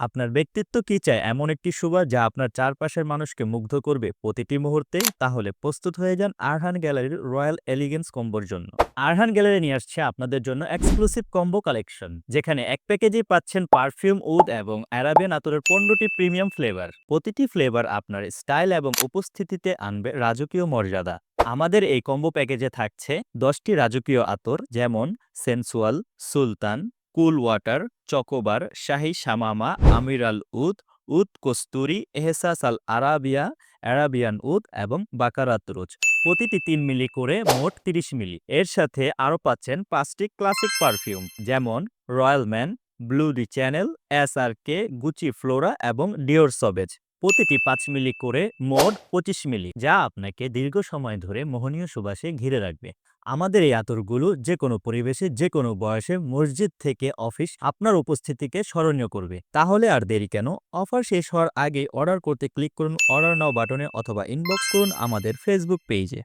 আপনার ব্যক্তিত্ব কি চায়? এমন একটি সুবাস যা আপনার চারপাশের মানুষকে মুগ্ধ করবে প্রতিটি মুহূর্তে। তাহলে প্রস্তুত হয়ে যান আরহান গ্যালারির রয়্যাল এলিগেন্স কম্বোর জন্য। আরহান গ্যালারি নিয়ে আসছে আপনাদের জন্য এক্সক্লুসিভ কম্বো কালেকশন, যেখানে এক প্যাকেজেই পাচ্ছেন পারফিউম, উড এবং অ্যারাবিয়ান আতরের পনেরোটি প্রিমিয়াম ফ্লেভার। প্রতিটি ফ্লেভার আপনার স্টাইল এবং উপস্থিতিতে আনবে রাজকীয় মর্যাদা। আমাদের এই কম্বো প্যাকেজে থাকছে দশটি রাজকীয় আতর, যেমন সেন্সুয়াল, সুলতান কুল ওয়াটার চকোবার, শাহি শামামা, আমির আল উদ উদ কস্তুরি, এহসাস আল আরাবিয়া, অ্যারাবিয়ান উদ এবং বাকারাত রোজ। প্রতিটি তিন মিলি করে মোট তিরিশ মিলি। এর সাথে আরও পাচ্ছেন পাঁচটি ক্লাসিক পারফিউম, যেমন royal man, blue de Chanel, S R K, Gucci Flora এবং ডিওর সবেজ। প্রতিটি পাঁচ মিলি করে মোট পঁচিশ মিলি, যা আপনাকে দীর্ঘ সময় ধরে মোহনীয় সুবাসে ঘিরে রাখবে। আমাদের এই আতরগুলো যে কোনো পরিবেশে যে কোনো বয়সে মসজিদ থেকে অফিস আপনার উপস্থিতিকে স্মরণীয় করবে। তাহলে আর দেরি কেন? অফার শেষ হওয়ার আগে অর্ডার করতে ক্লিক করুন অর্ডার নাও বাটনে অথবা ইনবক্স করুন আমাদের ফেসবুক পেজে।